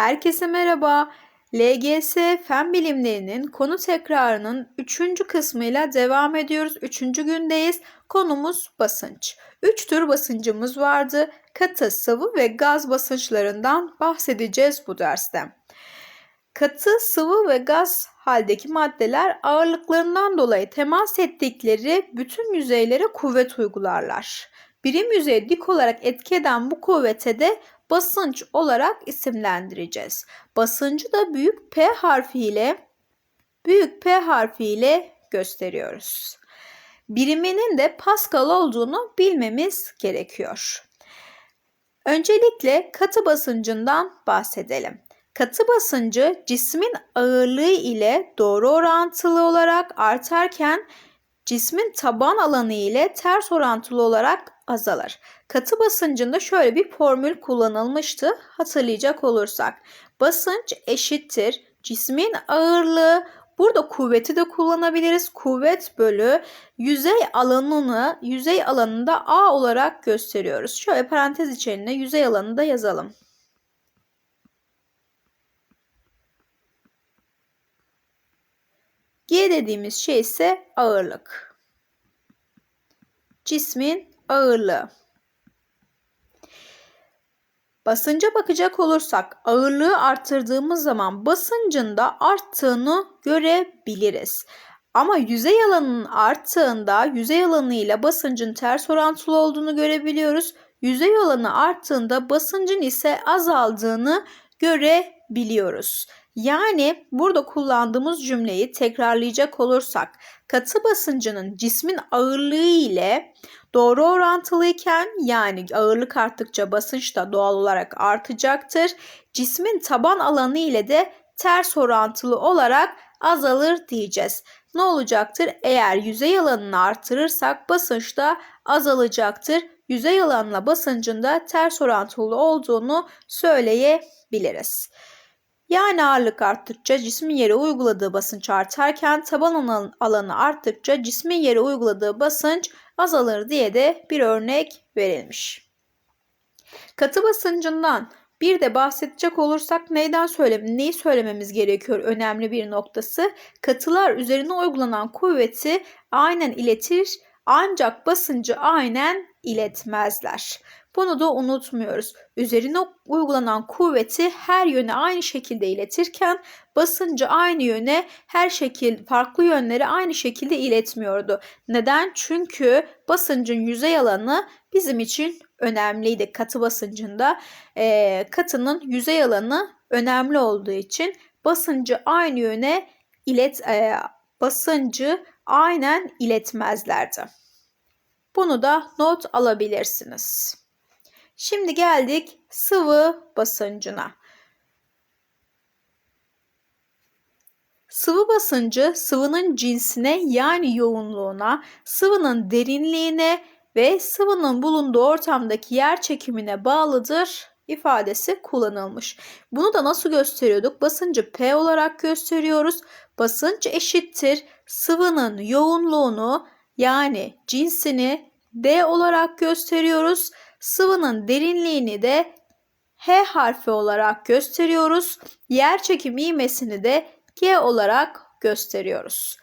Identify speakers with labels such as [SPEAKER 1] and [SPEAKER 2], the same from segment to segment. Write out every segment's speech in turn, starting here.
[SPEAKER 1] Herkese merhaba. LGS Fen Bilimlerinin konu tekrarının 3. kısmıyla devam ediyoruz. 3. gündeyiz. Konumuz basınç. 3 tür basıncımız vardı. Katı, sıvı ve gaz basınçlarından bahsedeceğiz bu derste. Katı, sıvı ve gaz haldeki maddeler ağırlıklarından dolayı temas ettikleri bütün yüzeylere kuvvet uygularlar. Birim yüzeye dik olarak etki eden bu kuvvete de basınç olarak isimlendireceğiz. Basıncı da büyük P harfiyle büyük P harfiyle gösteriyoruz. Biriminin de Pascal olduğunu bilmemiz gerekiyor. Öncelikle katı basıncından bahsedelim. Katı basıncı cismin ağırlığı ile doğru orantılı olarak artarken cismin taban alanı ile ters orantılı olarak azalır. Katı basıncında şöyle bir formül kullanılmıştı hatırlayacak olursak. Basınç eşittir cismin ağırlığı Burada kuvveti de kullanabiliriz. Kuvvet bölü yüzey alanını yüzey alanında A olarak gösteriyoruz. Şöyle parantez içerisinde yüzey alanını da yazalım. G dediğimiz şey ise ağırlık. Cismin ağırlığı. Basınca bakacak olursak ağırlığı arttırdığımız zaman basıncın da arttığını görebiliriz. Ama yüzey alanının arttığında yüzey alanı ile basıncın ters orantılı olduğunu görebiliyoruz. Yüzey alanı arttığında basıncın ise azaldığını görebiliyoruz. Yani burada kullandığımız cümleyi tekrarlayacak olursak katı basıncının cismin ağırlığı ile doğru orantılıyken yani ağırlık arttıkça basınç da doğal olarak artacaktır. Cismin taban alanı ile de ters orantılı olarak azalır diyeceğiz. Ne olacaktır? Eğer yüzey alanını artırırsak basınç da azalacaktır. Yüzey alanla basıncın da ters orantılı olduğunu söyleyebiliriz. Yani ağırlık arttıkça cismin yere uyguladığı basınç artarken taban alanı arttıkça cismin yere uyguladığı basınç azalır diye de bir örnek verilmiş. Katı basıncından bir de bahsedecek olursak neyden söyle neyi söylememiz gerekiyor önemli bir noktası. Katılar üzerine uygulanan kuvveti aynen iletir ancak basıncı aynen iletmezler. Bunu da unutmuyoruz. Üzerine uygulanan kuvveti her yöne aynı şekilde iletirken basıncı aynı yöne her şekil farklı yönlere aynı şekilde iletmiyordu. Neden? Çünkü basıncın yüzey alanı bizim için önemliydi katı basıncında. E, katının yüzey alanı önemli olduğu için basıncı aynı yöne ilet e, basıncı aynen iletmezlerdi. Bunu da not alabilirsiniz. Şimdi geldik sıvı basıncına. Sıvı basıncı sıvının cinsine yani yoğunluğuna, sıvının derinliğine ve sıvının bulunduğu ortamdaki yer çekimine bağlıdır ifadesi kullanılmış. Bunu da nasıl gösteriyorduk? Basıncı P olarak gösteriyoruz. Basınç eşittir sıvının yoğunluğunu yani cinsini D olarak gösteriyoruz. Sıvının derinliğini de H harfi olarak gösteriyoruz. Yer çekim ivmesini de G olarak gösteriyoruz.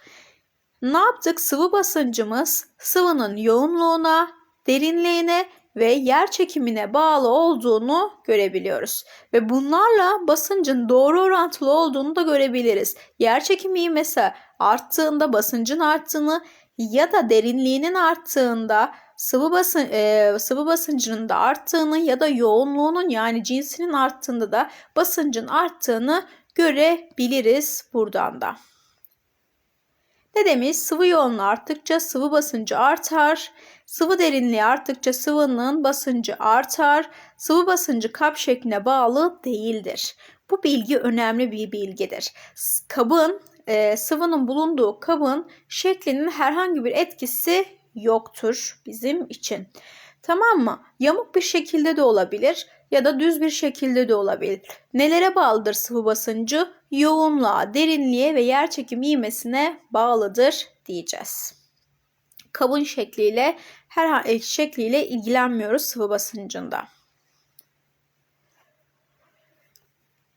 [SPEAKER 1] Ne yaptık? Sıvı basıncımız sıvının yoğunluğuna, derinliğine ve yer çekimine bağlı olduğunu görebiliyoruz. Ve bunlarla basıncın doğru orantılı olduğunu da görebiliriz. Yer çekimi ivmesi arttığında basıncın arttığını ya da derinliğinin arttığında sıvı basın e, sıvı basıncının da arttığını ya da yoğunluğunun yani cinsinin arttığında da basıncın arttığını görebiliriz buradan da. Ne demiş? Sıvı yoğunluğu arttıkça sıvı basıncı artar. Sıvı derinliği arttıkça sıvının basıncı artar. Sıvı basıncı kap şekline bağlı değildir. Bu bilgi önemli bir bilgidir. Kabın, e, sıvının bulunduğu kabın şeklinin herhangi bir etkisi yoktur bizim için. Tamam mı? Yamuk bir şekilde de olabilir ya da düz bir şekilde de olabilir. Nelere bağlıdır sıvı basıncı? Yoğunluğa, derinliğe ve yerçekim ivmesine bağlıdır diyeceğiz. Kabın şekliyle her şekliyle ilgilenmiyoruz sıvı basıncında.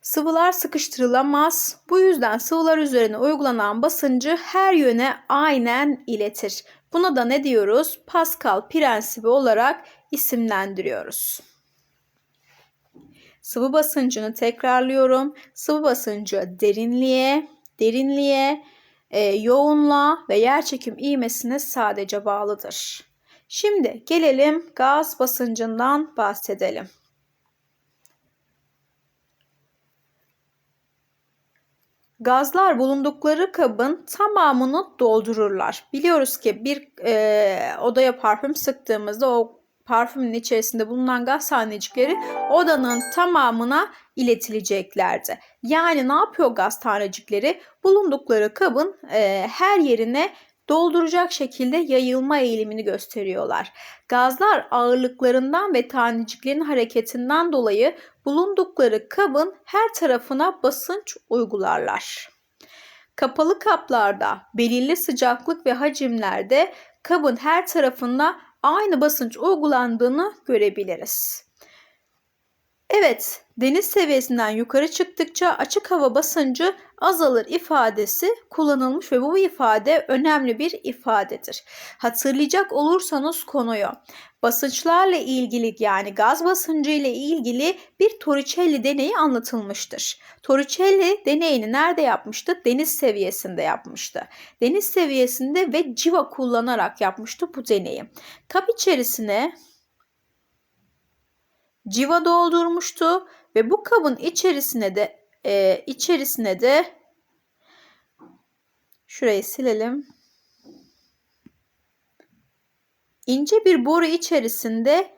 [SPEAKER 1] Sıvılar sıkıştırılamaz. Bu yüzden sıvılar üzerine uygulanan basıncı her yöne aynen iletir. Buna da ne diyoruz? Pascal prensibi olarak isimlendiriyoruz. Sıvı basıncını tekrarlıyorum. Sıvı basıncı derinliğe, derinliğe, e, yoğunluğa ve yerçekim ivmesine sadece bağlıdır. Şimdi gelelim gaz basıncından bahsedelim. Gazlar bulundukları kabın tamamını doldururlar. Biliyoruz ki bir e, odaya parfüm sıktığımızda o parfümün içerisinde bulunan gaz tanecikleri odanın tamamına iletileceklerdi. Yani ne yapıyor gaz tanecikleri? Bulundukları kabın e, her yerine dolduracak şekilde yayılma eğilimini gösteriyorlar. Gazlar ağırlıklarından ve taneciklerin hareketinden dolayı bulundukları kabın her tarafına basınç uygularlar. Kapalı kaplarda belirli sıcaklık ve hacimlerde kabın her tarafına aynı basınç uygulandığını görebiliriz. Evet, deniz seviyesinden yukarı çıktıkça açık hava basıncı azalır ifadesi kullanılmış ve bu ifade önemli bir ifadedir. Hatırlayacak olursanız konuyu basınçlarla ilgili yani gaz basıncı ile ilgili bir Torricelli deneyi anlatılmıştır. Torricelli deneyini nerede yapmıştı? Deniz seviyesinde yapmıştı. Deniz seviyesinde ve civa kullanarak yapmıştı bu deneyi. Kap içerisine civa doldurmuştu ve bu kabın içerisine de e, içerisine de şurayı silelim. İnce bir boru içerisinde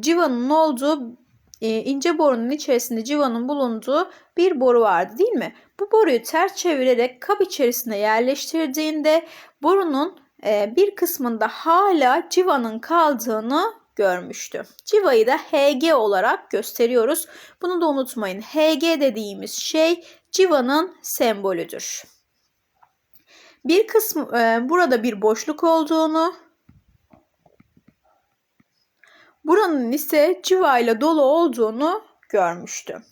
[SPEAKER 1] civanın olduğu e, ince borunun içerisinde civanın bulunduğu bir boru vardı değil mi? Bu boruyu ters çevirerek kap içerisine yerleştirdiğinde borunun e, bir kısmında hala civanın kaldığını görmüştü. Civa'yı da Hg olarak gösteriyoruz. Bunu da unutmayın. Hg dediğimiz şey civanın sembolüdür. Bir kısmı e, burada bir boşluk olduğunu, buranın ise civa ile dolu olduğunu görmüştü.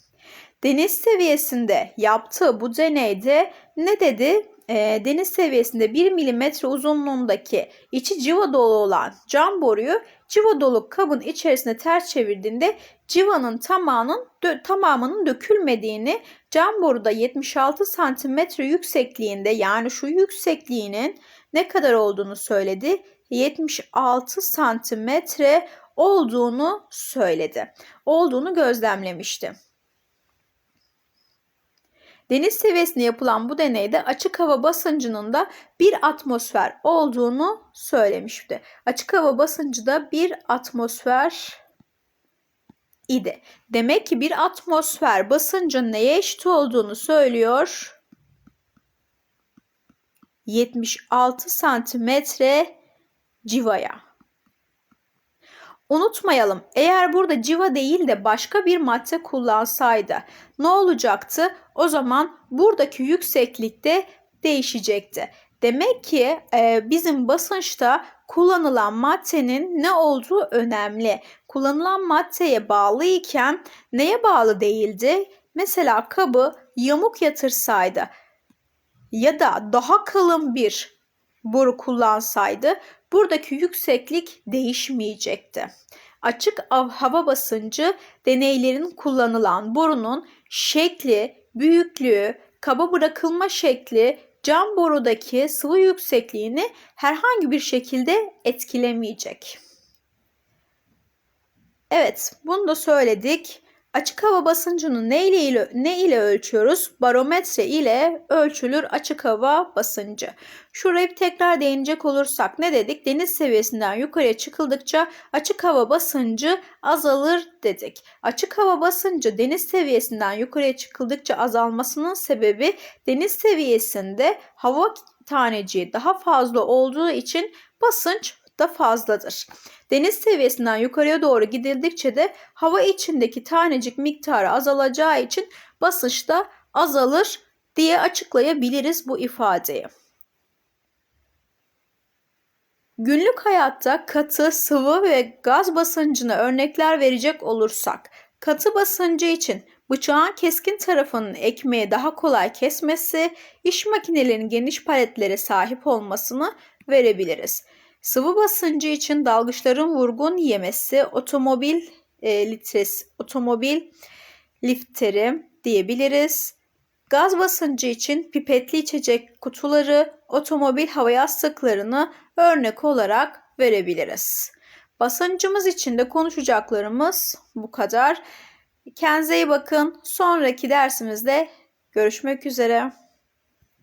[SPEAKER 1] Deniz seviyesinde yaptığı bu deneyde ne dedi? E, deniz seviyesinde 1 milimetre uzunluğundaki içi civa dolu olan cam boruyu civa dolu kabın içerisine ters çevirdiğinde civanın tamamının, dö tamamının dökülmediğini cam boruda 76 santimetre yüksekliğinde yani şu yüksekliğinin ne kadar olduğunu söyledi. 76 santimetre olduğunu söyledi. Olduğunu gözlemlemişti. Deniz seviyesinde yapılan bu deneyde açık hava basıncının da bir atmosfer olduğunu söylemişti. Açık hava basıncı da bir atmosfer idi. Demek ki bir atmosfer basıncın neye eşit olduğunu söylüyor. 76 santimetre civaya. Unutmayalım eğer burada civa değil de başka bir madde kullansaydı ne olacaktı? O zaman buradaki yükseklik de değişecekti. Demek ki e, bizim basınçta kullanılan maddenin ne olduğu önemli. Kullanılan maddeye bağlı iken neye bağlı değildi? Mesela kabı yamuk yatırsaydı ya da daha kalın bir boru kullansaydı buradaki yükseklik değişmeyecekti. Açık hava basıncı deneylerin kullanılan borunun şekli, büyüklüğü, kaba bırakılma şekli cam borudaki sıvı yüksekliğini herhangi bir şekilde etkilemeyecek. Evet, bunu da söyledik. Açık hava basıncını ne ile, ne ile ölçüyoruz? Barometre ile ölçülür açık hava basıncı. Şurayı tekrar değinecek olursak ne dedik? Deniz seviyesinden yukarıya çıkıldıkça açık hava basıncı azalır dedik. Açık hava basıncı deniz seviyesinden yukarıya çıkıldıkça azalmasının sebebi deniz seviyesinde hava taneciği daha fazla olduğu için basınç da fazladır. Deniz seviyesinden yukarıya doğru gidildikçe de hava içindeki tanecik miktarı azalacağı için basınç da azalır diye açıklayabiliriz bu ifadeyi. Günlük hayatta katı, sıvı ve gaz basıncına örnekler verecek olursak, katı basıncı için bıçağın keskin tarafının ekmeği daha kolay kesmesi, iş makinelerinin geniş paletlere sahip olmasını verebiliriz. Sıvı basıncı için dalgıçların vurgun yemesi, otomobil e, litresi, otomobil lifteri diyebiliriz. Gaz basıncı için pipetli içecek kutuları, otomobil hava yastıklarını örnek olarak verebiliriz. Basıncımız için de konuşacaklarımız bu kadar. Kendinize iyi bakın. Sonraki dersimizde görüşmek üzere.